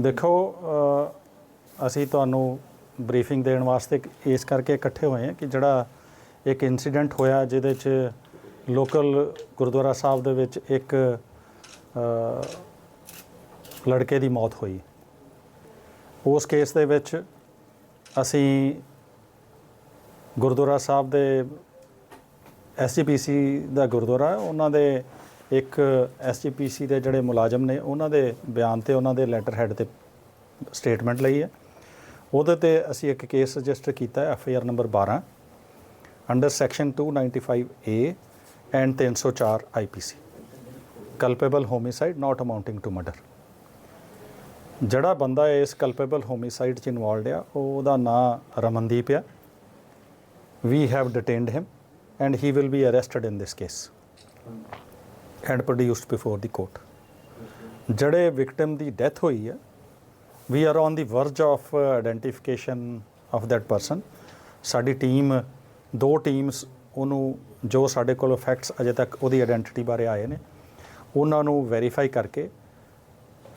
ਦੇਖੋ ਅਸੀਂ ਤੁਹਾਨੂੰ ਬਰੀਫਿੰਗ ਦੇਣ ਵਾਸਤੇ ਇਸ ਕਰਕੇ ਇਕੱਠੇ ਹੋਏ ਹਾਂ ਕਿ ਜਿਹੜਾ ਇੱਕ ਇਨਸੀਡੈਂਟ ਹੋਇਆ ਜਿਹਦੇ 'ਚ ਲੋਕਲ ਗੁਰਦੁਆਰਾ ਸਾਹਿਬ ਦੇ ਵਿੱਚ ਇੱਕ ਲੜਕੇ ਦੀ ਮੌਤ ਹੋਈ। ਉਸ ਕੇਸ ਦੇ ਵਿੱਚ ਅਸੀਂ ਗੁਰਦੁਆਰਾ ਸਾਹਿਬ ਦੇ ਐਸਜੀਪੀਸੀ ਦਾ ਗੁਰਦੁਆਰਾ ਉਹਨਾਂ ਦੇ ਇੱਕ ਐਸਜੀਪੀਸੀ ਦੇ ਜਿਹੜੇ ਮੁਲਾਜ਼ਮ ਨੇ, ਉਹਨਾਂ ਦੇ ਬਿਆਨ ਤੇ ਉਹਨਾਂ ਦੇ ਲੈਟਰ ਹੈਡ ਤੇ ਸਟੇਟਮੈਂਟ ਲਈ ਹੈ। ਉਹਦੇ ਤੇ ਅਸੀਂ ਇੱਕ ਕੇਸ ਰਜਿਸਟਰ ਕੀਤਾ ਹੈ FIR number 12 under section 295 A and 304 IPC culpable homicide not amounting to murder ਜਿਹੜਾ ਬੰਦਾ ਇਸ ਕਲਪੇਬਲ ਹੋਮਿਸਾਈਡ ਚ ਇਨਵੋਲਡ ਆ, ਉਹਦਾ ਨਾਂ ਰਮਨਦੀਪ ਆ। We have detained him and he will be arrested in this case and produced before the court ਜਿਹੜੇ victim ਦੀ ਡੈਥ ਹੋਈ ਹੈ we are on the verge of identification of that person ਸਾਡੀ ਟੀਮ ਦੋ ਟੀਮਸ ਉਹਨੂੰ ਜੋ ਸਾਡੇ ਕੋਲ ਫੈਕਟਸ ਅਜੇ ਤੱਕ ਉਹਦੀ ਆਇਡੈਂਟੀਟੀ ਬਾਰੇ ਆਏ ਨੇ ਉਹਨਾਂ ਨੂੰ ਵੈਰੀਫਾਈ ਕਰਕੇ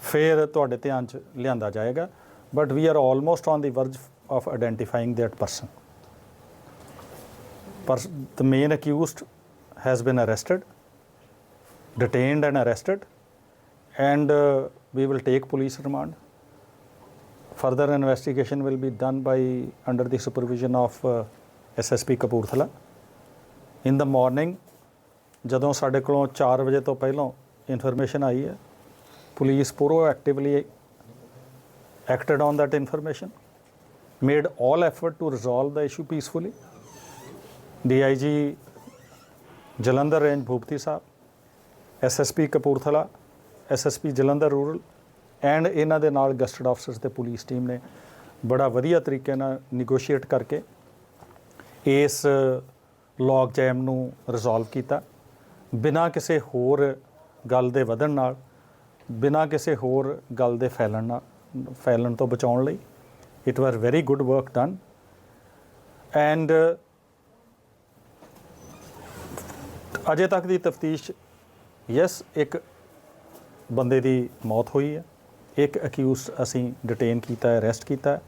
ਫਿਰ ਤੁਹਾਡੇ ਧਿਆਨ 'ਚ ਲਿਆਂਦਾ ਜਾਏਗਾ but we are almost on the verge of identifying that person ਪਰ the main accused has been arrested detained and arrested, and uh, we will take police remand. Further investigation will be done by under the supervision of uh, SSP Kapurthala. In the morning, ਜਦੋਂ ਸਾਡੇ ਕੋਲੋਂ 4 ਵਜੇ ਤੋਂ ਪਹਿਲਾਂ information ਆਈ ਹੈ police proactively acted on that information, made all effort to resolve the issue peacefully. DIG Jalandhar range Bhupathi sahib SSP Kapurthala SSP Jalandhar rural and ਇਹਨਾਂ ਦੇ ਨਾਲ ਗਸਟਡ ਆਫਸਰਸ ਤੇ ਪੁਲਿਸ ਟੀਮ ਨੇ ਬੜਾ ਵਧੀਆ ਤਰੀਕੇ ਨਾਲ ਨਿਗੋਸ਼ੀਏਟ ਕਰਕੇ ਇਸ ਲੌਗ ਜੈਮ ਨੂੰ ਰਿਜ਼ੋਲਵ ਕੀਤਾ। ਬਿਨਾਂ ਕਿਸੇ ਹੋਰ ਗੱਲ ਦੇ ਵਧਣ ਨਾਲ, ਬਿਨਾਂ ਕਿਸੇ ਹੋਰ ਗੱਲ ਦੇ ਫੈਲਣ ਨਾਲ, ਫੈਲਣ ਤੋਂ ਬਚਾਉਣ ਲਈ it was very good work done and ਅਜੇ ਤੱਕ ਦੀ ਤਫਤੀਸ਼ ਯੈਸ ਇੱਕ ਬੰਦੇ ਦੀ ਮੌਤ ਹੋਈ ਹੈ। ਇੱਕ ਅਕਿਊਜ਼ਡ ਅਸੀਂ ਡਿਟੇਨ ਕੀਤਾ ਹੈ ਅਰੈਸਟ ਕੀਤਾ ਹੈ।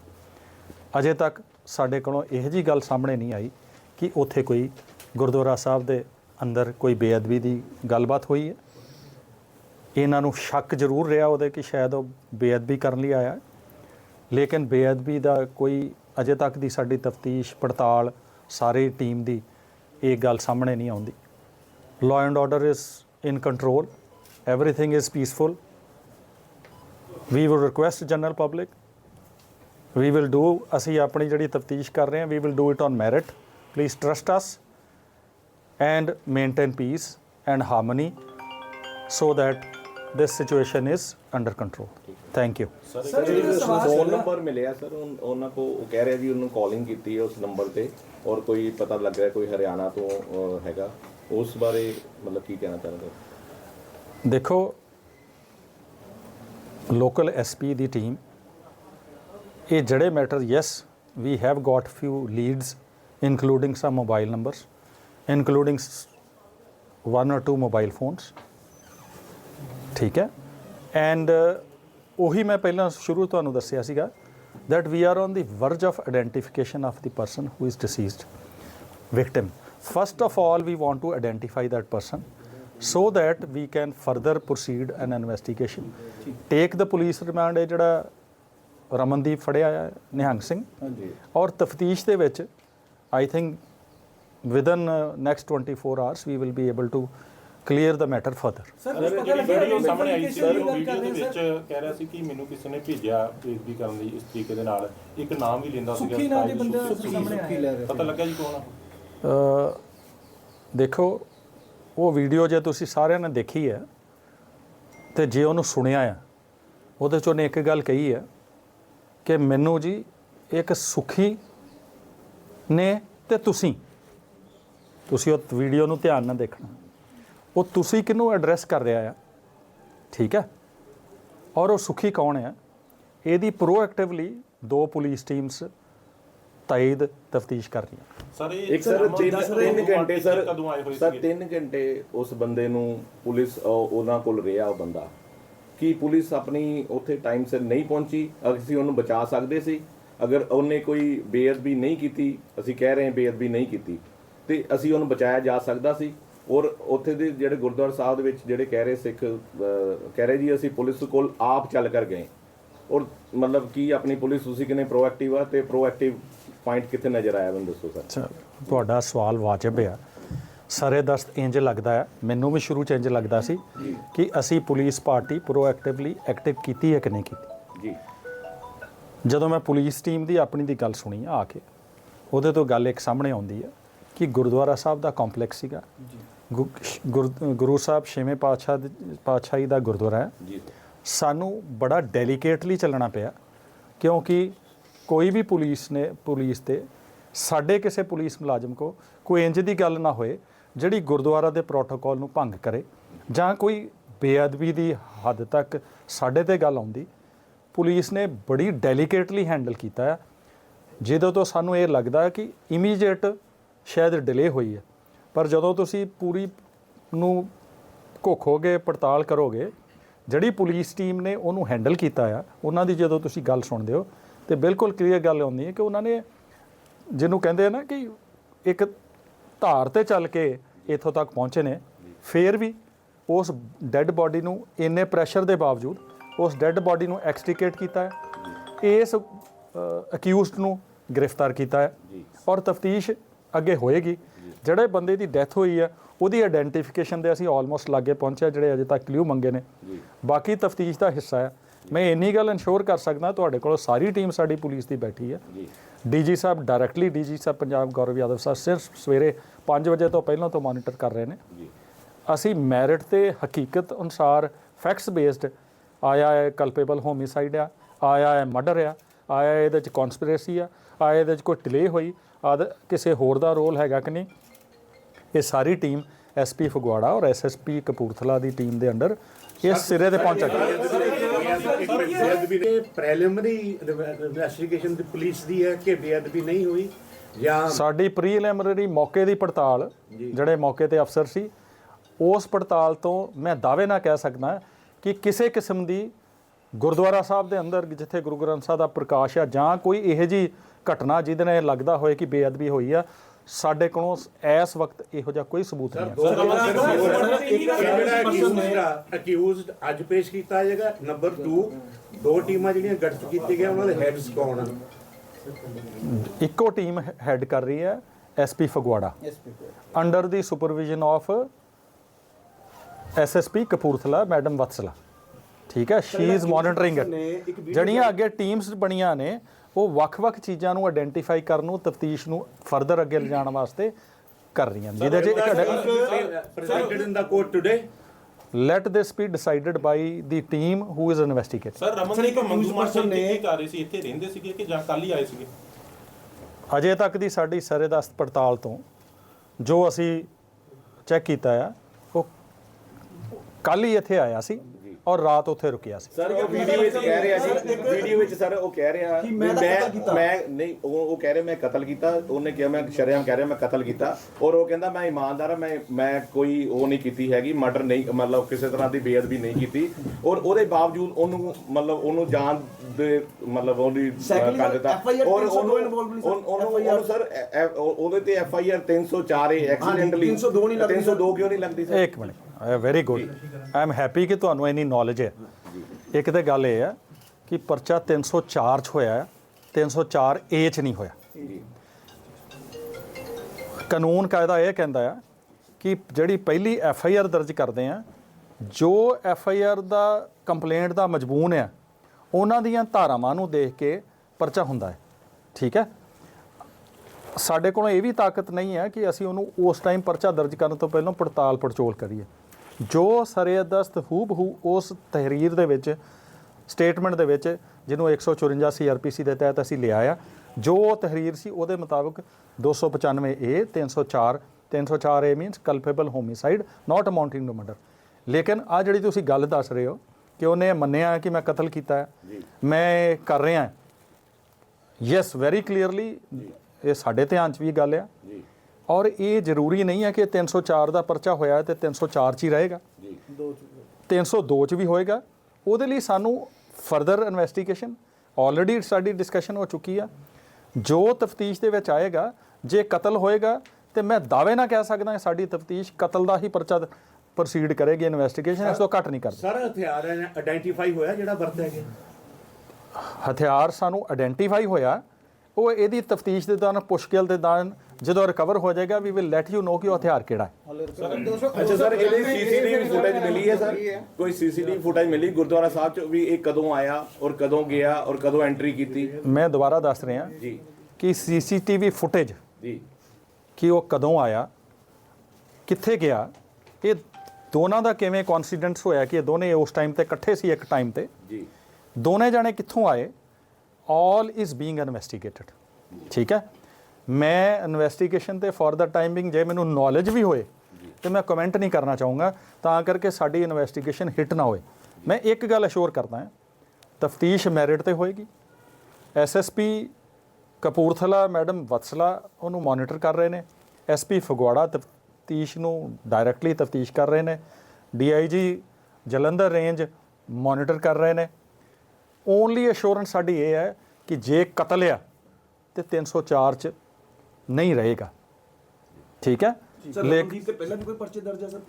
ਅਜੇ ਤੱਕ ਸਾਡੇ ਕੋਲੋਂ ਇਹੋ ਜੀ ਗੱਲ ਸਾਹਮਣੇ ਨਹੀਂ ਆਈ ਕਿ ਉੱਥੇ ਕੋਈ ਗੁਰਦੁਆਰਾ ਸਾਹਿਬ ਦੇ ਅੰਦਰ ਕੋਈ ਬੇਅਦਬੀ ਦੀ ਗੱਲਬਾਤ ਹੋਈ ਹੈ। ਇਹਨਾਂ ਨੂੰ ਸ਼ੱਕ ਜ਼ਰੂਰ ਰਿਹਾ ਉਹਦੇ ਕਿ ਸ਼ਾਇਦ ਉਹ ਬੇਅਦਬੀ ਕਰਨ ਲਈ ਆਇਆ ਲੇਕਿਨ ਬੇਅਦਬੀ ਦਾ ਕੋਈ ਅਜੇ ਤੱਕ ਦੀ ਸਾਡੀ ਤਫਤੀਸ਼, ਪੜਤਾਲ ਸਾਰੀ ਟੀਮ ਦੀ ਇਹ ਗੱਲ ਸਾਹਮਣੇ ਨਹੀਂ ਆਉਂਦੀ। Law ਐਂਡ order ਇਸ in control everything is peaceful we will request general public we will do ਅਸੀਂ ਆਪਣੀ ਜਿਹੜੀ ਤਫਤੀਸ਼ ਕਰ ਰਹੇ ਹਾਂ we will do it on merit please trust us and maintain peace and harmony so that this situation is under control thank you sir phone number ਮਿਲਿਆ sir ਉਹਨਾਂ ਕੋ ਉਹ ਕਹਿ ਰਿਹਾ ਜੀ ਉਹਨੂੰ ਕਾਲਿੰਗ ਕੀਤੀ ਹੈ ਉਸ ਨੰਬਰ ਤੇ ਔਰ ਕੋਈ ਪਤਾ ਲੱਗ ਰਿਹਾ ਕੋਈ ਹਰਿਆਣਾ ਤੋਂ ਹੈਗਾ ਉਸ ਬਾਰੇ ਮਤਲਬ ਕੀ ਕਹਿਣਾ ਚਾਹੁੰਦੇ ਹੋ ਦੇਖੋ ਲੋਕਲ ਐਸਪੀ ਦੀ ਟੀਮ ਇਹ ਜਿਹੜੇ matter yes we have got few leads including some mobile numbers including one or two mobile phones. ਠੀਕ ਹੈ? ਐਂਡ ਉਹੀ ਮੈਂ ਪਹਿਲਾਂ ਸ਼ੁਰੂ ਤੁਹਾਨੂੰ ਦੱਸਿਆ ਸੀਗਾ that we are on the verge of identification of the person who is deceased, victim. First of all we want to identify that person so that we can further proceed an investigation. Take the police remand ਇਹ ਜਿਹੜਾ ਰਮਨਦੀਪ ਫੜਿਆ ਹੈ ਨਿਹੰਗ ਸਿੰਘ ਹਾਂਜੀ ਔਰ ਤਫਤੀਸ਼ ਦੇ ਵਿੱਚ I think within next 24 hours we will be able to clear the matter further sir sir ਪਤਾ ਜਿਹੜੀ ਲੱਗਿਆ ਵੀਡੀਓ ਸਾਹਮਣੇ ਆਈ ਸੀ ਗੱਲ ਵੀਡੀਓ ਦੇ ਵਿੱਚ ਸਰ ਕਹਿ ਰਿਹਾ ਸੀ ਕਿ ਮੈਨੂੰ ਕਿਸੇ ਨੇ ਭੇਜਿਆ ਬੇਇੱਜ਼ਤੀ ਕਰਨ ਲਈ ਇਸ ਤਰੀਕੇ ਦੇ ਨਾਲ। ਇੱਕ ਨਾਮ ਵੀ ਲੈਂਦਾ ਸੀਗਾ ਸੁੱਖੀ ਨਾਂ ਦੇ ਬੰਦੇ ਸਾਹਮਣੇ ਆਇਆ। ਪਤਾ ਲੱਗਾ ਜੀ ਕੌਣ ਆ? ਦੇਖੋ, ਉਹ ਵੀਡੀਓ ਜੇ ਤੁਸੀਂ ਸਾਰਿਆਂ ਨੇ ਦੇਖੀ ਹੈ ਤੇ ਜੇ ਉਹਨੂੰ ਸੁਣਿਆ ਆ ਉਹਦੇ 'ਚ ਉਹਨੇ ਇੱਕ ਗੱਲ ਕਹੀ ਹੈ ਕਿ ਮੈਨੂੰ ਜੀ ਇੱਕ ਸੁਖੀ ਨੇ ਤੇ ਤੁਸੀਂ। ਤੁਸੀਂ ਉਹ ਵੀਡੀਓ ਨੂੰ ਧਿਆਨ ਨਾਲ ਦੇਖਣਾ। ਉਹ ਤੁਸੀਂ ਕਿਹਨੂੰ ਐਡਰੈਸ ਕਰ ਰਿਹਾ ਆ? ਠੀਕ ਹੈ? ਔਰ ਉਹ ਸੁਖੀ ਕੌਣ ਹੈ? ਇਹਦੀ ਪ੍ਰੋਐਕਟਿਵਲੀ ਦੋ ਪੁਲਿਸ ਟੀਮਸ ਤਾਇਦ ਤਫਤੀਸ਼ ਕਰ ਰਹੀਆਂ ਸਰ ਇਹ ਇੱਕ ਸਰ ਨਾਮ- ਤਿੰਨ ਕਦੋਂ ਤਿੰਨ ਆਏ- ਘੰਟੇ ਸਰ ਕਦੋਂ ਆਏ ਹੋਏ ਸਰ ਸੀਗੇ? 3 ਘੰਟੇ ਉਸ ਬੰਦੇ ਨੂੰ ਪੁਲਿਸ ਉਹਨਾਂ ਕੋਲ ਰਿਹਾ ਉਹ ਬੰਦਾ। ਕਿ ਪੁਲਿਸ ਆਪਣੀ ਉੱਥੇ ਟਾਈਮ ਸਿਰ ਨਹੀਂ ਪਹੁੰਚੀ? ਅਸੀਂ ਉਹਨੂੰ ਬਚਾ ਸਕਦੇ ਸੀ? ਅਗਰ ਉਹਨੇ ਕੋਈ ਬੇਅਦਬੀ ਨਹੀਂ ਕੀਤੀ ਅਸੀਂ ਕਹਿ ਰਹੇ ਹਾਂ ਬੇਅਦਬੀ ਨਹੀਂ ਕੀਤੀ ਤੇ ਅਸੀਂ ਉਹਨੂੰ ਬਚਾਇਆ ਜਾ ਸਕਦਾ ਸੀ? ਔਰ ਉੱਥੇ ਦੇ ਜਿਹੜੇ ਗੁਰਦੁਆਰਾ ਸਾਹਿਬ ਦੇ ਵਿੱਚ ਜਿਹੜੇ ਕਹਿ ਰਹੇ ਸਿੱਖ ਕਹਿ ਰਹੇ ਜੀ ਅਸੀਂ ਪੁਲਿਸ ਕੋਲ ਆਪ ਚੱਲ ਕਰ ਗਏ। ਔਰ ਮਤਲਬ ਕੀ ਆਪਣੀ ਪੁਲਿਸ ਤੁਸੀਂ ਕਿੰਨੇ ਪ੍ਰੋਐਕਟਿਵ ਆ ਤੇ ਪ੍ਰੋਐਕਟਿਵ ਪੁਆਇੰਟ ਕਿੱਥੇ ਨਜ਼ਰ ਆਇਆ ਮੈਨੂੰ ਦੱਸੋ ਸਰ? ਤੁਹਾਡਾ ਸਵਾਲ ਵਾਜਬ ਆ। ਸਰੇ ਦਸਤ ਇੰਜ ਲੱਗਦਾ ਹੈ ਮੈਨੂੰ ਵੀ ਸ਼ੁਰੂ ਚ ਇੰਜ ਲੱਗਦਾ ਸੀ ਕਿ ਅਸੀਂ ਪੁਲਿਸ ਪਾਰਟੀ ਪ੍ਰੋਐਕਟਿਵਲੀ ਐਕਟਿਵ ਕੀਤੀ ਹੈ ਕਿ ਨਹੀਂ ਕੀਤੀ? ਜੀ। ਜਦੋਂ ਮੈਂ ਪੁਲਿਸ ਟੀਮ ਦੀ ਆਪਣੀ ਦੀ ਗੱਲ ਸੁਣੀ ਆ ਕੇ ਉਹਦੇ ਤੋਂ ਗੱਲ ਇੱਕ ਸਾਹਮਣੇ ਆਉਂਦੀ ਹੈ ਕਿ ਗੁਰਦੁਆਰਾ ਸਾਹਿਬ ਦਾ ਕੰਪਲੈਕਸ ਸੀਗਾ। ਗੁਰ- ਸਾਹਿਬ ਛੇਵੇਂ ਪਾਤਸ਼ਾਹ ਪਾਤਸ਼ਾਹੀ ਦਾ ਗੁਰਦੁਆਰਾ ਹੈ। ਜੀ। ਸਾਨੂੰ ਬੜਾ ਡੈਲੀਕੇਟਲੀ ਚੱਲਣਾ ਪਿਆ ਕਿਉਂਕਿ ਕੋਈ ਵੀ ਪੁਲਿਸ ਨੇ, ਪੁਲਿਸ ਤੇ, ਸਾਡੇ ਕਿਸੇ ਪੁਲਿਸ ਮੁਲਾਜ਼ਮ ਕੋ ਕੋਈ ਇੰਜ ਦੀ ਗੱਲ ਨਾ ਹੋਏ, ਜਿਹੜੀ ਗੁਰਦੁਆਰਾ ਦੇ ਪ੍ਰੋਟੋਕਾਲ ਨੂੰ ਭੰਗ ਕਰੇ, ਜਾਂ ਕੋਈ ਬੇਅਦਬੀ ਦੀ ਹੱਦ ਤੱਕ ਸਾਡੇ ਤੇ ਗੱਲ ਆਉਂਦੀ, ਪੁਲਿਸ ਨੇ ਬੜੀ ਡੈਲੀਕੇਟਲੀ ਹੈਂਡਲ ਕੀਤਾ ਹੈ ਜਦੋਂ ਤੋਂ ਸਾਨੂੰ ਇਹ ਲੱਗਦਾ ਕਿ ਇਮੀਡੀਏਟ ਸ਼ਾਇਦ ਡਿਲੇ ਹੋਈ ਹੈ, ਪਰ ਜਦੋਂ ਤੁਸੀਂ ਪੂਰੀ ਨੂੰ ਘੋਖੋਗੇ, ਪੜਤਾਲ ਕਰੋਗੇ, ਜਿਹੜੀ ਪੁਲਿਸ ਟੀਮ ਨੇ ਉਹਨੂੰ ਹੈਂਡਲ ਕੀਤਾ ਆ, ਉਹਨਾਂ ਦੀ ਜਦੋਂ ਤੁਸੀਂ ਗੱਲ ਸੁਣਦੇ ਹੋ ਤੇ ਬਿਲਕੁਲ ਕਲੀਅਰ ਗੱਲ ਆਉਂਦੀ ਹੈ ਕਿ ਉਹਨਾਂ ਨੇ ਜਿਹਨੂੰ ਕਹਿੰਦੇ ਆ ਨਾ ਕਿ ਇੱਕ ਧਾਰ ਤੇ ਚੱਲ ਕੇ ਇੱਥੋਂ ਤੱਕ ਪਹੁੰਚੇ ਨੇ ਫੇਰ ਵੀ ਉਸ ਡੈੱਡ ਬਾਡੀ ਨੂੰ ਇੰਨੇ ਪ੍ਰੈਸ਼ਰ ਦੇ ਬਾਵਜੂਦ ਉਸ ਡੈੱਡ ਬਾਡੀ ਨੂੰ ਐਕਸਟ੍ਰੀਕੇਟ ਕੀਤਾ ਹੈ ਇਸ ਅਕਿਊਜ਼ਡ ਨੂੰ ਗ੍ਰਿਫਤਾਰ ਕੀਤਾ ਹੈ ਔਰ ਤਫਤੀਸ਼ ਅੱਗੇ ਹੋਏਗੀ। ਜਿਹੜੇ ਬੰਦੇ ਦੀ ਡੈਥ ਹੋਈ ਹੈ ਉਹਦੀ ਆਇਡੈਂਟੀਫਿਕੇਸ਼ਨ ਦੇ ਅਸੀਂ ਆਲਮੋਸਟ ਲਾਗੇ ਪਹੁੰਚਿਆ ਜਿਹੜੇ ਅਜੇ ਤੱਕ ਕਲੂ ਮੰਗੇ ਨੇ। ਬਾਕੀ ਤਫਤੀਸ਼ ਦਾ ਹਿੱਸਾ ਹੈ। ਮੈਂ ਇੰਨੀ ਗੱਲ ਇਨਸ਼ੋਰ ਕਰ ਸਕਦਾ ਤੁਹਾਡੇ ਕੋਲ ਸਾਰੀ ਟੀਮ ਸਾਡੀ ਪੁਲਿਸ ਦੀ ਬੈਠੀ ਹੈ। ਜੀ। ਡੀਜੀ ਸਾਹਿਬ ਡਾਇਰੈਕਟਲੀ ਡੀਜੀ ਸਾਹਿਬ ਪੰਜਾਬ ਗੌਰਵ ਯਾਦਵ ਸਾਹਿਬ ਸਿਰਫ ਸਵੇਰੇ 5 ਵਜੇ ਤੋਂ ਪਹਿਲਾਂ ਤੋਂ ਮੋਨੀਟਰ ਕਰ ਰਹੇ ਨੇ। ਜੀ। ਅਸੀਂ ਮੈਰਿਟ ਤੇ ਹਕੀਕਤ ਅਨੁਸਾਰ ਫੈਕਟਸ ਬੇਸਡ ਆਇਆ ਹੈ ਕਲਪੇਬਲ ਹੋਮਿਸਾਈਡ ਆ ਆਇਆ ਹੈ ਮਰਡਰ ਆ ਆਇਆ ਇਹਦੇ ਚ ਕਨਸਪੀਰੇਸੀ ਆ ਆਇਆ ਇਹਦੇ ਚ ਕੋਈ ਡਿਲੇ ਹੋਈ ਆਦ ਕਿਸੇ ਹੋਰ ਦਾ ਰੋਲ ਹੈਗਾ ਕਿ ਨਹੀਂ? ਇਹ ਸਾਰੀ ਟੀਮ ਐਸਪੀ ਫਗਵਾੜਾ ਔਰ ਐਸਐਸਪੀ ਕਪੂਰਥਲਾ ਦੀ ਟੀਮ ਦੇ ਅੰਡਰ ਇਸ ਸਿਰੇ ਤੇ ਪਹੁੰਚ। ਗਈ ਬੇਅਦਬੀ ਨੇ ਪ੍ਰੀਲਿਮਿਨਰੀ ਇਨਵੈਸਟੀਗੇਸ਼ਨ ਦੀ ਪੁਲਿਸ ਦੀ ਹੈ ਕਿ ਬੇਅਦਬੀ ਨਹੀਂ ਹੋਈ ਜਾਂ ਸਾਡੀ ਪ੍ਰੀਲਿਮਿਨਰੀ ਮੌਕੇ ਦੀ ਪੜਤਾਲ ਜਿਹੜੇ ਮੌਕੇ ਤੇ ਅਫਸਰ ਸੀ ਉਸ ਪੜਤਾਲ ਤੋਂ ਮੈਂ ਦਾਅਵੇ ਨਾਲ ਕਹਿ ਸਕਦਾ ਕਿ ਕਿਸੇ ਕਿਸਮ ਦੀ ਗੁਰਦੁਆਰਾ ਸਾਹਿਬ ਦੇ ਅੰਦਰ ਜਿੱਥੇ ਗੁਰੂ ਗ੍ਰੰਥ ਸਾਹਿਬ ਦਾ ਪ੍ਰਕਾਸ਼ ਆ ਜਾਂ ਕੋਈ ਇਹੋ ਜੀ ਘਟਨਾ ਜਿਹਦੇ ਨਾਲ ਲੱਗਦਾ ਹੋਏ ਕਿ ਬੇਅਦਬੀ ਹੋਈ ਆ ਸਾਡੇ ਕੋਲੋਂ ਇਸ ਵਕਤ ਇਹੋ ਜਿਹਾ ਕੋਈ ਸਬੂਤ ਨਹੀਂ ਹੈ। ਇੱਕ ਜਿਹੜਾ ਆ ਅਕਿਊਜ਼ਡ ਅੱਜ ਪੇਸ਼ ਕੀਤਾ ਜਾਏਗਾ। ਨੰਬਰ 2 ਦੋ ਟੀਮਾਂ ਜਿਹੜੀਆਂ ਗਠਿਤ ਕੀਤੀਆਂ ਗਈਆਂ ਉਹਨਾਂ ਦੇ ਹੈਡਸ ਕੌਣ ਆ ਇੱਕੋ ਟੀਮ ਹੈਡ ਕਰ ਰਹੀ ਹੈ SP Phagwara. Under the supervision of SSP Kapurthala madam Vatsala. ਠੀਕ ਹੈ ਸ਼ੀ ਇਜ਼ ਮੋਨਿਟਰਿੰਗ ਇਟ ਜਿਹੜੀਆਂ ਅੱਗੇ ਟੀਮਸ ਬਣੀਆਂ ਨੇ ਉਹ ਵੱਖ-ਵੱਖ ਚੀਜ਼ਾਂ ਨੂੰ ਆਇਡੈਂਟੀਫਾਈ ਕਰਨ ਨੂੰ ਤਫਤੀਸ਼ ਨੂੰ ਫਰਦਰ ਅੱਗੇ ਲਿਜਾਣ ਵਾਸਤੇ ਕਰ ਰਹੀਆਂ ਨੇ। ਜਿਹਦੇ 'ਚ ਇੱਕ presented in the court today let this be decided by the team who is investigate sir Raman ਨੇ ਮੰਗੂ ਮਾਸਟਰ ਨੇ ਕੀ ਕਰ ਰਹੇ ਸੀ ਇੱਥੇ ਰਹਿੰਦੇ ਸੀਗੇ ਕਿ ਜਾਂ ਕੱਲ ਹੀ ਆਏ ਸੀਗੇ? ਅਜੇ ਤੱਕ ਦੀ ਸਾਡੀ ਸਰੇਦਸਤ ਪੜਤਾਲ ਤੋਂ ਜੋ ਅਸੀਂ ਚੈੱਕ ਕੀਤਾ ਆ ਉਹ ਕੱਲ ਹੀ ਇੱਥੇ ਆਇਆ ਸੀ। ਔਰ ਰਾਤ ਉੱਥੇ ਰੁਕਿਆ ਸੀ। ਸਰ ਉਹ ਵੀਡੀਓ ਵਿੱਚ ਕਹਿ ਰਿਹਾ ਜੀ ਵੀਡੀਓ ਵਿੱਚ ਸਰ ਉਹ ਕਹਿ ਰਿਹਾ ਕਿ ਮੈਂ ਮੈਂ ਕਤਲ ਕੀਤਾ। ਮੈਂ ਨਹੀਂ ਉਹ ਉਹ ਕਹਿ ਰਿਹਾ ਮੈਂ ਕਤਲ ਕੀਤਾ ਉਹਨੇ ਕਿਹਾ ਮੈਂ ਸ਼ਰੇਆਮ ਕਹਿ ਰਿਹਾ ਮੈਂ ਕਤਲ ਕੀਤਾ। ਔਰ ਉਹ ਕਹਿੰਦਾ ਮੈਂ ਇਮਾਨਦਾਰ ਹਾਂ ਮੈਂ ਮੈਂ ਕੋਈ ਉਹ ਨਹੀਂ ਕੀਤੀ ਹੈਗੀ ਮਰਡਰ ਨਹੀਂ ਮਤਲਬ ਕਿਸੇ ਤਰ੍ਹਾਂ ਦੀ ਬੇਅਦਬੀ ਨਹੀਂ ਕੀਤੀ। ਔਰ ਉਹਦੇ ਬਾਵਜੂਦ ਉਹਨੂੰ ਮਤਲਬ ਉਹਨੂੰ ਜਾਨ ਦੇ ਮਤਲਬ ਉਹਦੀ ਕਰ ਦਿੱਤਾ। ਔਰ 302 ਉਹਨੂੰ ਉਹਨੂੰ ਸਰ ਉਹਦੇ ਤੇ ਐਫ ਆਈ ਆਰ 304 ਹੈ ਐਕਸੀਡੈਂਟਲੀ 302 ਨਹੀਂ ਲੱਗਦੀ sir। 302 ਕਿਉਂ ਨਹੀਂ ਲੱਗਦੀ ਸਰ ਇੱਕ minute. Very good I am happy ਕਿ ਤੁਹਾਨੂੰ ਇੰਨੀ ਨੌਲੇਜ ਹੈ। ਇੱਕ ਤੇ ਗੱਲ ਇਹ ਹੈ ਕਿ ਪਰਚਾ 304 ਚ ਹੋਇਆ ਹੈ 304 ਏ ਚ ਨਹੀਂ ਹੋਇਆ। ਜੀ ਕਾਨੂੰਨ ਕਾਇਦਾ ਇਹ ਕਹਿੰਦਾ ਆ ਕਿ ਜਿਹੜੀ ਪਹਿਲੀ ਐਫ ਆਈ ਆਰ ਦਰਜ ਕਰਦੇ ਆ, ਜੋ ਐਫ ਆਈ ਆਰ ਦਾ ਕੰਪਲੇਂਟ ਦਾ ਮਜਬੂਨ ਹੈ ਉਹਨਾਂ ਦੀਆਂ ਧਾਰਾਵਾਂ ਨੂੰ ਦੇਖ ਕੇ ਪਰਚਾ ਹੁੰਦਾ ਹੈ। ਠੀਕ ਹੈ? ਸਾਡੇ ਕੋਲ ਇਹ ਵੀ ਤਾਕਤ ਨਹੀਂ ਹੈ ਕਿ ਅਸੀਂ ਉਹਨੂੰ ਉਸ ਟਾਈਮ ਪਰਚਾ ਦਰਜ ਕਰਨ ਤੋਂ ਪਹਿਲਾਂ ਪੜਤਾਲ ਪੜਚੋਲ ਕਰੀਏ। ਜੋ ਸਰੇਦਸਤ ਹੂਬਹੂ ਉਸ ਤਹਿਰੀਰ ਦੇ ਵਿੱਚ ਸਟੇਟਮੈਂਟ ਦੇ ਵਿੱਚ ਜਿਹਨੂੰ 154 ਸੀਆਰਪੀਸੀ ਦੇ ਤਹਿਤ ਅਸੀਂ ਲਿਆ ਆ ਜੋ ਤਹਿਰੀਰ ਸੀ ਉਹਦੇ ਮੁਤਾਬਕ 295 A 304 304 A means culpable homicide not amounting to murder ਲੇਕਿਨ ਆ ਜਿਹੜੀ ਤੁਸੀਂ ਗੱਲ ਦੱਸ ਰਹੇ ਹੋ ਕਿ ਉਹਨੇ ਮੰਨਿਆ ਕਿ ਮੈਂ ਕਤਲ ਕੀਤਾ ਹੈ ਮੈਂ ਕਰ ਰਿਹਾ ਯੈਸ ਵੈਰੀ ਕਲੀਅਰਲੀ ਇਹ ਸਾਡੇ ਧਿਆਨ 'ਚ ਵੀ ਗੱਲ ਆ। ਜੀ। ਔਰ ਇਹ ਜ਼ਰੂਰੀ ਨਹੀਂ ਹੈ ਕਿ 304 ਦਾ ਪਰਚਾ ਹੋਇਆ ਤੇ 304 'ਚ ਹੀ ਰਹੇਗਾ। ਜੀ। 302 'ਚ ਵੀ ਹੋਏਗਾ। ਉਹਦੇ ਲਈ ਸਾਨੂੰ ਫਰਦਰ ਇਨਵੈਸਟੀਗੇਸ਼ਨ ਆਲਰੇਡੀ ਸਾਡੀ ਡਿਸਕਸ਼ਨ ਹੋ ਚੁੱਕੀ ਆ। ਜੋ ਤਫਤੀਸ਼ ਦੇ ਵਿੱਚ ਆਏਗਾ ਜੇ ਕਤਲ ਹੋਏਗਾ ਤੇ ਮੈਂ ਦਾਅਵੇ ਨਾਲ ਕਹਿ ਸਕਦਾ ਸਾਡੀ ਤਫਤੀਸ਼ ਕਤਲ ਦਾ ਹੀ ਪਰਚਾ ਪ੍ਰੋਸੀਡ ਕਰੇਗੀ ਇਨਵੈਸਟੀਗੇਸ਼ਨ ਇਸ ਤੋਂ ਘੱਟ ਨਹੀਂ ਕਰਦੀ। ਸਾਰਾ ਹਥਿਆਰ ਆਇਡੈਂਟੀਫਾਈ ਹੋਇਆ ਜਿਹੜਾ ਵਰਤਿਆ ਗਿਆ? ਹਥਿਆਰ ਸਾਨੂੰ ਆਇਡੈਂਟੀਫਾਈ ਹੋਇਆ। ਉਹ ਇਹਦੀ ਤਫਤੀਸ਼ ਦੇ ਦੌਰਾਨ ਪੁੱਛਗਿੱਛ ਦੇ ਦੌਰਾਨ ਜਦੋਂ ਰਿਕਵਰ ਹੋ ਜਾਏਗਾ we will let you know ਕਿ ਉਹ ਹਥਿਆਰ ਕਿਹੜਾ ਹੈ। ਅੱਛਾ ਸਰ ਇਹਦੀ ਸੀਸੀਟੀਵੀ ਫੁਟੇਜ ਮਿਲੀ ਹੈ ਸਰ? ਕੋਈ ਸੀਸੀਟੀਵੀ ਫੁਟੇਜ ਮਿਲੀ? ਗੁਰਦੁਆਰਾ ਸਾਹਿਬ ਚ ਵੀ ਇਹ ਕਦੋਂ ਆਇਆ ਔਰ ਕਦੋਂ ਗਿਆ ਔਰ ਕਦੋਂ ਐਂਟਰੀ ਕੀਤੀ? ਮੈਂ ਦੁਬਾਰਾ ਦੱਸ ਰਿਹਾ ਜੀ। ਕਿ ਸੀਸੀਟੀਵੀ ਫੁਟੇਜ ਜੀ। ਕਿ ਉਹ ਕਦੋਂ ਆਇਆ ਕਿੱਥੇ ਗਿਆ ਇਹ ਦੋਨਾਂ ਦਾ ਕਿਵੇਂ ਕੌਨਸੀਡੈਂਸ ਹੋਇਆ ਕਿ ਇਹ ਦੋਨੇ ਉਸ ਟਾਈਮ ਤੇ ਇਕੱਠੇ ਸੀ ਇੱਕ ਟਾਈਮ ਤੇ? ਜੀ। ਦੋਨੇ ਜਾਣੇ ਕਿੱਥੋਂ ਆਏ? ਆਲ ਇਜ਼ ਬੀਇੰਗ ਇਨਵੈਸਟੀਗੇਟਡ ਠੀਕ ਹੈ? ਮੈਂ ਇਨਵੈਸਟੀਗੇਸ਼ਨ ਤੇ ਫॉर ਦਾ ਟਾਈਮਿੰਗ ਜੇ ਮੈਨੂੰ ਨੌਲੇਜ ਵੀ ਹੋਏ ਤੇ ਮੈਂ ਕਮੈਂਟ ਨਹੀਂ ਕਰਨਾ ਚਾਹੂੰਗਾ ਤਾਂ ਕਰਕੇ ਸਾਡੀ ਇਨਵੈਸਟੀਗੇਸ਼ਨ ਹਿੱਟ ਨਾ ਹੋਏ। ਮੈਂ ਇੱਕ ਗੱਲ ਅਸ਼ੋਰ ਕਰਦਾ ਹਾਂ ਤਫਤੀਸ਼ ਮੈਰਿਟ ਤੇ ਹੋਏਗੀ। ਐਸਐਸਪੀ ਕਪੂਰਥਲਾ ਮੈਡਮ ਵਤਸਲਾ ਉਹਨੂੰ ਮੋਨੀਟਰ ਕਰ ਰਹੇ ਨੇ। ਐਸਪੀ ਫਗਵਾੜਾ ਤਫਤੀਸ਼ ਨੂੰ ਡਾਇਰੈਕਟਲੀ ਤਫਤੀਸ਼ ਕਰ ਰਹੇ ਨੇ। ਡੀਆਈਜੀ ਜਲੰਧਰ ਰੇਂਜ ਮੋਨੀਟਰ ਕਰ ਰਹੇ ਨੇ। ਓਨਲੀ ਅਸ਼ੋਰੈਂਸ ਸਾਡੀ ਇਹ ਹੈ ਕਿ ਜੇ ਕਤਲ ਆ ਤੇ 304 ਚ ਨਹੀਂ ਰਹੇਗਾ। ਠੀਕ ਹੈ? ਲੇਕਿਨ ਤੇ ਪਹਿਲਾਂ ਵੀ ਕੋਈ ਪਰਚੇ ਦਰਜ ਹੈ ਸਰ?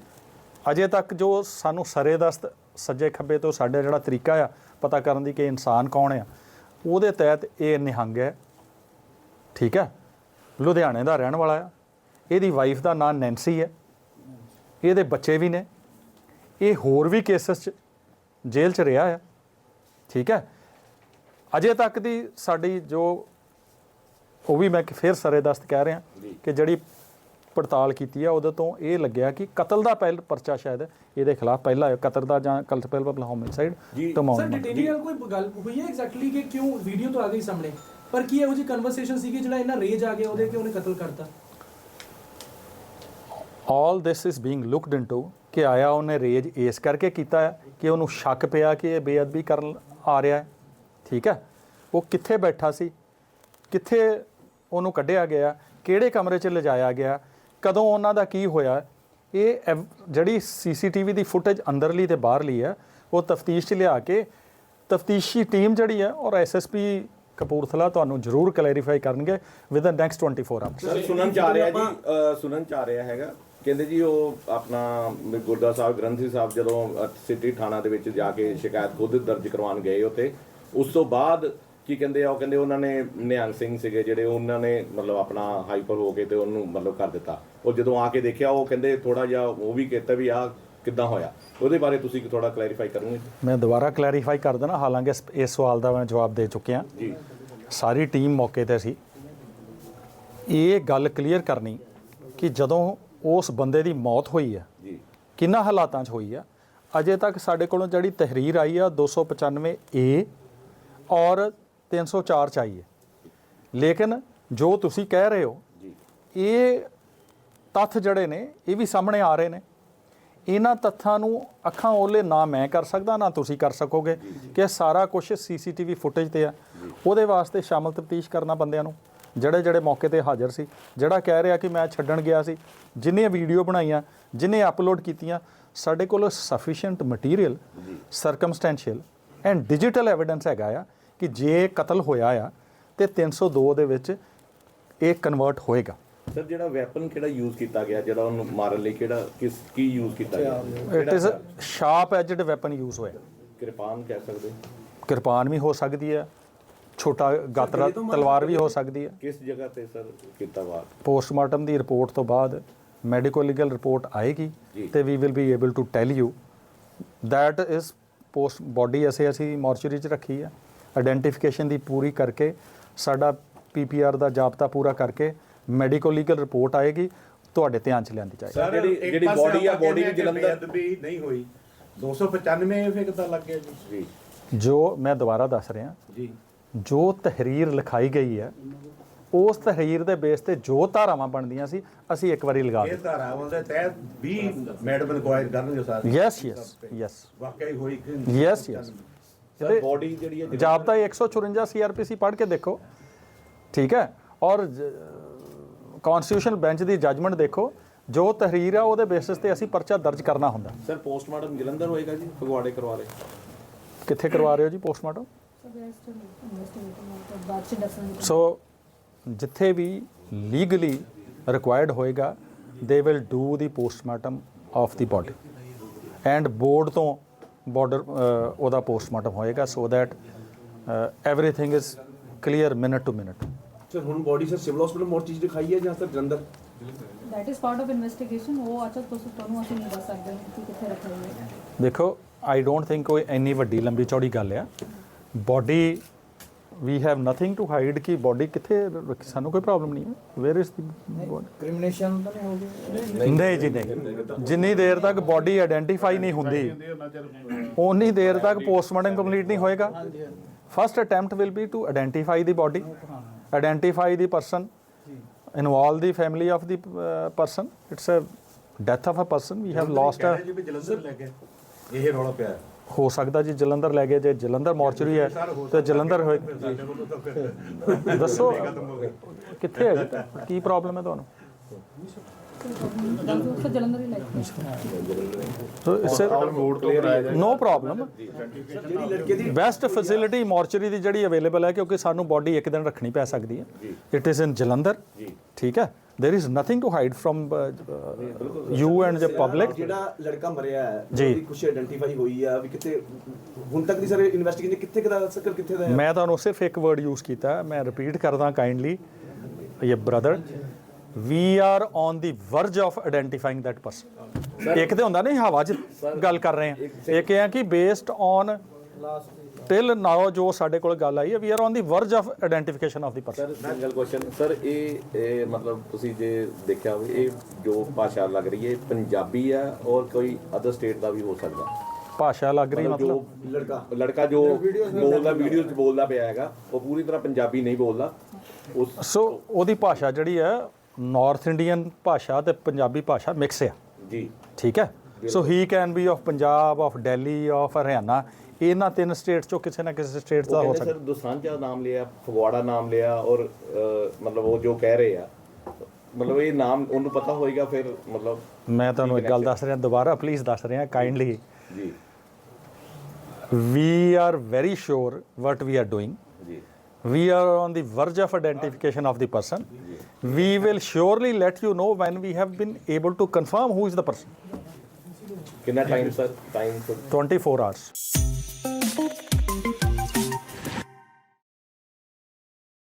ਅਜੇ ਤੱਕ ਜੋ ਸਾਨੂੰ ਸਰੇਦਸਤ ਸੱਜੇ ਖੱਬੇ ਤੋਂ ਸਾਡੇ ਜਿਹੜਾ ਤਰੀਕਾ ਆ ਪਤਾ ਕਰਨ ਦੀ ਕਿ ਇਨਸਾਨ ਕੌਣ ਆ ਉਹਦੇ ਤਹਿਤ ਇਹ ਨਿਹੰਗ ਹੈ। ਠੀਕ ਹੈ? ਲੁਧਿਆਣੇ ਦਾ ਰਹਿਣ ਵਾਲਾ ਆ। ਇਹਦੀ ਵਾਈਫ ਦਾ ਨਾਮ ਨੈਂਸੀ ਹੈ। ਇਹਦੇ ਬੱਚੇ ਵੀ ਨੇ। ਇਹ ਹੋਰ ਵੀ ਕੇਸਸ 'ਚ ਜੇਲ੍ਹ 'ਚ ਰਿਹਾ ਆ। ਠੀਕ ਹੈ? ਅਜੇ ਤੱਕ ਦੀ ਸਾਡੀ ਜੋ ਉਹ ਵੀ ਮੈਂ ਫਿਰ ਸਰੇਦਸਤ ਕਹਿ ਰਿਹਾ ਕਿ ਜਿਹੜੀ ਪੜਤਾਲ ਕੀਤੀ ਆ ਉਹਦੇ ਤੋਂ ਇਹ ਲੱਗਿਆ ਕਿ ਕਤਲ ਦਾ ਪਹਿਲ ਪਰਚਾ ਸ਼ਾਇਦ ਇਹਦੇ ਖਿਲਾਫ ਪਹਿਲਾ ਹੈ ਕਤਲ ਦਾ ਜਾਂ ਕਲਪਲ ਹੋਮਿਸਾਈਡ ਜੀ, ਸਰ ਤਮਾਮ ਡਿਟੇਨਿੰਗ ਨਾਲ ਕੋਈ ਗੱਲ ਹੋਈ ਹੈ ਐਗਜ਼ੈਕਟਲੀ ਕਿ ਕਿਉਂ ਵੀਡੀਓ ਤੋਂ ਆ ਗਈ ਸਾਹਮਣੇ? ਪਰ ਕੀ ਇਹੋ ਜਿਹੀ ਕਨਵਰਸੇਸ਼ਨ ਸੀ ਕਿ ਜਿਹੜਾ ਇਹਨਾਂ ਰੇਜ ਆ ਗਿਆ ਉਹਦੇ ਕਿ ਉਹਨੇ ਕਤਲ ਕਰਤਾ? All this is being looked into ਕਿ ਆਇਆ ਉਹਨੇ ਰੇਜ ਇਸ ਕਰਕੇ ਕੀਤਾ ਹੈ ਕਿ ਉਹਨੂੰ ਸ਼ੱਕ ਪਿਆ ਕਿ ਇਹ ਬੇਅਦਬੀ ਕਰਨ ਆ ਰਿਹਾ ਹੈ। ਠੀਕ ਹੈ? ਉਹ ਕਿੱਥੇ ਬੈਠਾ ਸੀ? ਕਿੱਥੇ ਉਹਨੂੰ ਕੱਢਿਆ ਗਿਆ, ਕਿਹੜੇ ਕਮਰੇ 'ਚ ਲਿਜਾਇਆ ਗਿਆ, ਕਦੋਂ ਉਹਨਾਂ ਦਾ ਕੀ ਹੋਇਆ, ਇਹ ਐਵ- ਜਿਹੜੀ ਸੀਸੀਟੀਵੀ ਦੀ ਫੁਟੇਜ ਅੰਦਰਲੀ ਤੇ ਬਾਹਰਲੀ ਹੈ, ਉਹ ਤਫਤੀਸ਼ 'ਚ ਲਿਆ ਕੇ ਤਫਤੀਸ਼ੀ ਟੀਮ ਜਿਹੜੀ ਹੈ ਔਰ ਐਸਐਸਪੀ ਕਪੂਰਥਲਾ ਤੁਹਾਨੂੰ ਜ਼ਰੂਰ ਕਲੈਰੀਫਾਈ ਕਰਨਗੇ within next 24 hours sir, ਸੁਣਨ ਚ ਆ ਰਿਹਾ ਜੀ ਸੁਣਨ ਚ ਆ ਰਿਹਾ ਹੈਗਾ। ਕਹਿੰਦੇ ਜੀ ਉਹ ਆਪਣਾ ਗੁਰਦਾ ਸਾਹਿਬ, ਗ੍ਰੰਥੀ ਸਾਹਿਬ ਜਦੋਂ ਸਿਟੀ ਥਾਣਾ ਦੇ ਵਿੱਚ ਜਾ ਕੇ ਸ਼ਿਕਾਇਤ ਖੁਦ ਦਰਜ ਕਰਵਾਉਣ ਗਏ ਉੱਥੇ, ਉਸ ਤੋਂ ਬਾਅਦ ਕੀ ਕਹਿੰਦੇ ਆ ਉਹ ਕਹਿੰਦੇ ਉਹਨਾਂ ਨੇ ਨਿਹੰਗ ਸਿੰਘ ਸੀਗੇ ਜਿਹੜੇ ਉਹਨਾਂ ਨੇ ਮਤਲਬ ਆਪਣਾ ਹਾਈਪਰ ਹੋ ਕੇ ਤੇ ਉਹਨੂੰ ਮਤਲਬ ਕਰ ਦਿੱਤਾ। ਉਹ ਜਦੋਂ ਆ ਕੇ ਦੇਖਿਆ ਉਹ ਕਹਿੰਦੇ ਥੋੜਾ ਜਿਹਾ ਉਹ ਵੀ ਕਹਿੰਦਾ ਵੀ ਆ ਕਿੱਦਾਂ ਹੋਇਆ। ਉਹਦੇ ਬਾਰੇ ਤੁਸੀਂ ਥੋੜਾ ਕਲੈਰੀਫਾਈ ਕਰੋਗੇ? ਮੈਂ ਦੁਬਾਰਾ ਕਲੈਰੀਫਾਈ ਕਰ ਦੇਣਾ ਹਾਲਾਂਕਿ ਇਸ- ਸਵਾਲ ਦਾ ਮੈਂ ਜਵਾਬ ਦੇ ਚੁੱਕਿਆ ਜੀ। ਸਾਰੀ ਟੀਮ ਮੌਕੇ ਤੇ ਸੀ। ਇਹ ਗੱਲ ਕਲੀਅਰ ਕਰਨੀ ਕਿ ਜਦੋਂ ਉਸ ਬੰਦੇ ਦੀ ਮੌਤ ਹੋਈ ਆ ਜੀ। ਕਿੰਨਾ ਹਾਲਾਤਾਂ 'ਚ ਹੋਈ ਆ? ਅਜੇ ਤੱਕ ਸਾਡੇ ਕੋਲੋਂ ਜਿਹੜੀ ਤਹਿਰੀਰ ਆਈ ਆ 295 ਏ ਔਰ 304 ਚ ਆਈ ਹੈ ਲੇਕਿਨ ਜੋ ਤੁਸੀਂ ਕਹਿ ਰਹੇ ਹੋ ਜੀ। ਇਹ ਤੱਥ ਜਿਹੜੇ ਨੇ ਇਹ ਵੀ ਸਾਹਮਣੇ ਆ ਰਹੇ ਨੇ। ਇਹਨਾਂ ਤੱਥਾਂ ਨੂੰ ਅੱਖਾਂ ਓਲੇ ਨਾ ਮੈਂ ਕਰ ਸਕਦਾ ਨਾ ਤੁਸੀਂ ਕਰ ਸਕੋਗੇ ਕਿ ਸਾਰਾ ਕੁਝ ਸੀਸੀਟੀਵੀ ਫੁਟੇਜ ਤੇ ਆ। ਉਹਦੇ ਵਾਸਤੇ ਸ਼ਾਮਲ ਤਫਤੀਸ਼ ਕਰਨਾ ਬੰਦਿਆਂ ਨੂੰ। ਜਿਹੜੇ ਜਿਹੜੇ ਮੌਕੇ ਤੇ ਹਾਜ਼ਰ ਸੀ ਜਿਹੜਾ ਕਹਿ ਰਿਹਾ ਕਿ ਮੈਂ ਛੱਡਣ ਗਿਆ ਸੀ ਜਿੰਨੇ ਵੀਡੀਓ ਬਣਾਈਆਂ ਜਿੰਨੇ ਅਪਲੋਡ ਕੀਤੀਆਂ ਸਾਡੇ ਕੋਲ sufficient material circumstantial and digital evidence ਹੈਗਾ ਆ। ਕਿ ਜੇ ਕਤਲ ਹੋਇਆ ਆ ਤੇ 302 ਦੇ ਵਿੱਚ ਇਹ ਕਨਵਰਟ ਹੋਏਗਾ। ਸਰ ਜਿਹੜਾ ਵੈਪਨ ਕਿਹੜਾ ਯੂਜ਼ ਕੀਤਾ ਗਿਆ? ਜਿਹੜਾ ਉਹਨੂੰ ਮਾਰਨ ਲਈ ਕਿਹੜਾ ਕਿਸ ਕੀ ਯੂਜ਼ ਕੀਤਾ ਗਿਆ? It is sharp edged weapon use ਹੋਇਆ। ਕਿਰਪਾਨ ਕਹਿ ਸਕਦੇ ਕਿਰਪਾਨ ਵੀ ਹੋ ਸਕਦੀ ਹੈ ਛੋਟਾ ਗਾਤਰਾ ਤਲਵਾਰ ਵੀ ਹੋ ਸਕਦੀ ਹੈ ਕਿਸ ਜਗ੍ਹਾ ਤੇ ਸਰ ਕੀਤਾ ਵਾਰ ਪੋਸਟਮਾਰਟਮ ਦੀ ਰਿਪੋਰਟ ਤੋਂ ਬਾਅਦ ਮੈਡੀਕੋ ਲੀਗਲ ਰਿਪੋਰਟ ਆਏਗੀ। ਤੇ we will be able to tell you that is post body ਅਸੀਂ ਅਸੀਂ ਮੋਰਚਰੀ 'ਚ ਰੱਖੀ ਹੈ ਆਇਡੈਂਟੀਫਿਕੇਸ਼ਨ ਦੀ ਪੂਰੀ ਕਰਕੇ ਸਾਡਾ ਪੀਪੀਆਰ ਦਾ ਜਾਬਤਾ ਪੂਰਾ ਕਰਕੇ ਮੈਡੀਕੋ ਲੀਗਲ ਰਿਪੋਰਟ ਆਏਗੀ ਤੁਹਾਡੇ ਧਿਆਨ 'ਚ ਲਿਆਂਦੀ ਜਾਏਗੀ। ਜਿਹੜੀ- ਜਿਹੜੀ body ਆ, body ਵੀ ਜਲੰਧਰ- ਬੇਅਦਬੀ ਨਹੀਂ ਹੋਈ। 295 ਫਿਰ ਕਿੱਦਾਂ ਲੱਗ ਗਿਆ ਜੀ? ਜੀ। ਮੈਂ ਦੁਬਾਰਾ ਦੱਸ ਰਿਹਾ ਜੀ। ਜੋ ਤਹਿਰੀਰ ਲਿਖਾਈ ਗਈ ਹੈ ਉਸ ਤਹਿਰੀਰ ਦੇ ਬੇਸ ਤੇ ਜੋ ਧਾਰਾਵਾਂ ਬਣਦੀਆਂ ਸੀ ਅਸੀਂ ਇੱਕ ਵਾਰੀ ਲਗਾ ਇਹ ਦਿੱਤੀ ਧਾਰਾਵਾਂ ਦੇ ਤਹਿਤ 20 ਮੈਡਮ ਇਨਕੁਆਇਰ ਕਰਨਗੇ ਸਰ। ਯੈਸ ਯੈਸ ਯੈਸ ਵਾਕਈ ਹੋਈ ਕਿ ਯੈਸ ਯੈਸ ਸਰ ਬੋਡੀ ਜਿਹੜੀ ਹੈ ਜਾਬਤਾ 154 ਸੀਆਰਪੀਸੀ ਪੜ੍ਹ ਕੇ ਦੇਖੋ। ਠੀਕ ਹੈ? ਔਰ ਕਨਸਟੀਟਿਊਸ਼ਨਲ ਬੈਂਚ ਦੀ ਜੱਜਮੈਂਟ ਦੇਖੋ। ਜੋ ਤਹਿਰੀਰ ਆ ਉਹਦੇ ਬੇਸਿਸ ਤੇ ਅਸੀਂ ਪਰਚਾ ਦਰਜ ਕਰਨਾ ਹੁੰਦਾ। ਸਰ ਪੋਸਟਮਾਰਟਮ ਜਲੰਧਰ ਹੋਏਗਾ ਜੀ ਫਗਵਾੜੇ ਕਰਵਾ ਰਹੇ ਕਿੱਥੇ ਕਰਵਾ ਰਹੇ ਹੋ ਜੀ ਪੋਸਟਮਾਰਟਮ. ਸੋ ਜਿੱਥੇ ਵੀ ਲੀਗਲੀ ਰਿਕੁਆਇਰਡ ਹੋਏਗਾ they will do the postmortem of the body and board ਤੋਂ ਬਾਰਡਰ ਉਹਦਾ ਪੋਸਟਮਾਰਟਮ ਹੋਏਗਾ so that everything is clear minute to minute sir ਹੁਣ ਬੋਡੀ ਸਰ ਸਿਵਲ ਹਸਪੀਟਲ ਮੋਰ ਚੀਜ਼ ਦਿਖਾਈ ਹੈ ਜਾਂ sir Jalandhar? That is part of investigation. ਉਹ ਅੱਛਾ ਤੁਸੀਂ ਤੁਹਾਨੂੰ ਅਸੀਂ ਨਹੀਂ ਦੱਸ ਸਕਦੇ ਕਿ ਕਿੱਥੇ ਹੋਇਆ ਹੈ ਦੇਖੋ ਆਈ ਡੋਂਟ ਥਿੰਕ ਕੋਈ ਇੰਨੀ ਵੱਡੀ ਲੰਬੀ ਚੌੜੀ ਗੱਲ ਆ। Body we have nothing to hide ਕਿ ਬਾਡੀ ਕਿੱਥੇ ਸਾਨੂੰ ਕੋਈ ਪ੍ਰੋਬਲਮ ਨਹੀਂ ਹੈ ਵੇਅਰ ਇਜ਼ ਦੀ ਕ੍ਰਿਮੀਨੇਸ਼ਨ ਤਾਂ ਨਹੀਂ ਹੋਗੀ ਨਹੀਂ ਜੀ ਨਹੀਂ ਜਿੰਨੀ ਦੇਰ ਤੱਕ ਬਾਡੀ ਆਇਡੈਂਟੀਫਾਈ ਨਹੀਂ ਹੁੰਦੀ ਉਨੀ ਦੇਰ ਤੱਕ ਪੋਸਟਮਾਰਟਮ ਕੰਪਲੀਟ ਨਹੀਂ ਹੋਏਗਾ first attempt will be to identify the body identify the person involve the family of the person it's a death of a person we have lost a Jalandhar ਲੈ ਕੇ ਇਹ ਰੌਲਾ ਪਿਆ। ਹੈ। ਸਕਦਾ ਜੀ ਜਲੰਧਰ ਲੈ ਗਏ ਜੇ ਜਲੰਧਰ ਮੋਰਚਰੀ ਹੈ ਤੇ ਜਲੰਧਰ ਹੋਏ। ਦੱਸੋ ਕਿੱਥੇ ਹੈ? ਕੀ ਪ੍ਰੋਬਲਮ ਹੈ ਤੁਹਾਨੂੰ? ਨੋ ਪ੍ਰੋਬਲਮ ਜਿਹੜੀ ਲੜਕੇ ਦੀ ਬੈਸਟ ਫੈਸਿਲਿਟੀ ਮੋਰਚਰੀ ਦੀ ਜਿਹੜੀ ਅਵੇਲੇਬਲ ਹੈ ਕਿਉਂਕਿ ਸਾਨੂੰ ਬਾਡੀ ਇੱਕ ਦਿਨ ਰੱਖਣੀ ਪੈ ਸਕਦੀ ਹੈ। It is in Jalandhar. ਠੀਕ ਹੈ। There is nothing to hide from you and the public ਜਿਹੜਾ ਲੜਕਾ ਮਰਿਆ ਹੈ ਜੀ। ਉਹਦੀ ਕੁਛ ਆਇਡੈਂਟੀਫਾਈ ਹੋਈ ਆ ਵੀ ਕਿਤੇ ਹੁਣ ਤੱਕ ਦੀ ਸਰ ਇਨਵੈਸਟੀਗੇਸ਼ਨ ਕਿੱਥੇ ਕਦਾ ਸਕਰ ਕਿੱਥੇ ਦਾ ਹੈ ਮੈਂ ਤੁਹਾਨੂੰ ਸਿਰਫ ਇੱਕ ਵਰਡ ਯੂਜ਼ ਕੀਤਾ ਹੈ, ਮੈਂ ਰਿਪੀਟ ਕਰਦਾ ਕਾਈਂਡਲੀ ਇਹ brother we are on the verge of identifying that person ਇੱਕ ਤੇ ਹੁੰਦਾ ਨਹੀਂ ਹਵਾ 'ਚ ਗੱਲ ਕਰ ਰਹੇ ਹਾਂ ਇੱਕ ਇਹ ਹੈ ਕਿ ਬੇਸਡ ਔਨ ਟਿਲ ਨਾਓ ਜੋ ਸਾਡੇ ਕੋਲ ਗੱਲ ਆਈ ਹੈ we are on the verge of identification of the person sir single question sir ਇਹ ਇਹ ਮਤਲਬ ਤੁਸੀਂ ਜੇ ਦੇਖਿਆ ਹੋਵੇ ਇਹ ਜੋ ਭਾਸ਼ਾ ਲੱਗ ਰਹੀ ਹੈ ਪੰਜਾਬੀ ਆ ਔਰ ਕੋਈ ਅਦਰ ਸਟੇਟ ਦਾ ਵੀ ਹੋ ਸਕਦਾ? ਭਾਸ਼ਾ ਲੱਗ ਰਹੀ ਮਤਲਬ ਲੜਕਾ। ਲੜਕਾ ਜੋ ਬੋਲਦਾ ਵੀਡੀਓ 'ਚ ਬੋਲਦਾ ਪਿਆ ਹੈਗਾ ਉਹ ਪੂਰੀ ਤਰ੍ਹਾਂ ਪੰਜਾਬੀ ਨਹੀਂ ਬੋਲਦਾ। ਉਸ ਸੋ ਉਹਦੀ ਭਾਸ਼ਾ ਜਿਹੜੀ ਹੈ ਨਾਰਥ ਇੰਡੀਅਨ ਭਾਸ਼ਾ ਤੇ ਪੰਜਾਬੀ ਭਾਸ਼ਾ ਮਿਕਸ ਆ। ਜੀ। ਠੀਕ ਹੈ? So he can be of Punjab of Delhi of Haryana ਇਹਨਾਂ ਤਿੰਨ ਸਟੇਟਸ ਚੋਂ ਕਿਸੇ ਨਾ ਕਿਸੇ ਸਟੇਟ ਦਾ ਹੋ ਸਕਦਾ। ਸਰ ਦੁਸਾਂਝਾ ਨਾਮ ਲਿਆ ਫਗਵਾੜਾ ਨਾਮ ਲਿਆ ਔਰ ਮਤਲਬ ਉਹ ਜੋ ਕਹਿ ਰਹੇ ਆ ਮਤਲਬ ਇਹ ਨਾਮ ਉਹਨੂੰ ਪਤਾ ਹੋਏਗਾ ਫਿਰ ਮਤਲਬ ਮੈਂ ਤੁਹਾਨੂੰ ਇੱਕ ਗੱਲ ਦੱਸ ਰਿਹਾ ਦੁਬਾਰਾ ਪਲੀਜ਼ ਦੱਸ ਰਿਹਾ ਕਾਈਂਡਲੀ ਜੀ। We are very sure what we are doing ਜੀ। We are on the verge of identification of the person. we will surely let you know when we have been able to confirm who is the person. ਕਿੰਨਾ time sir time 24 hours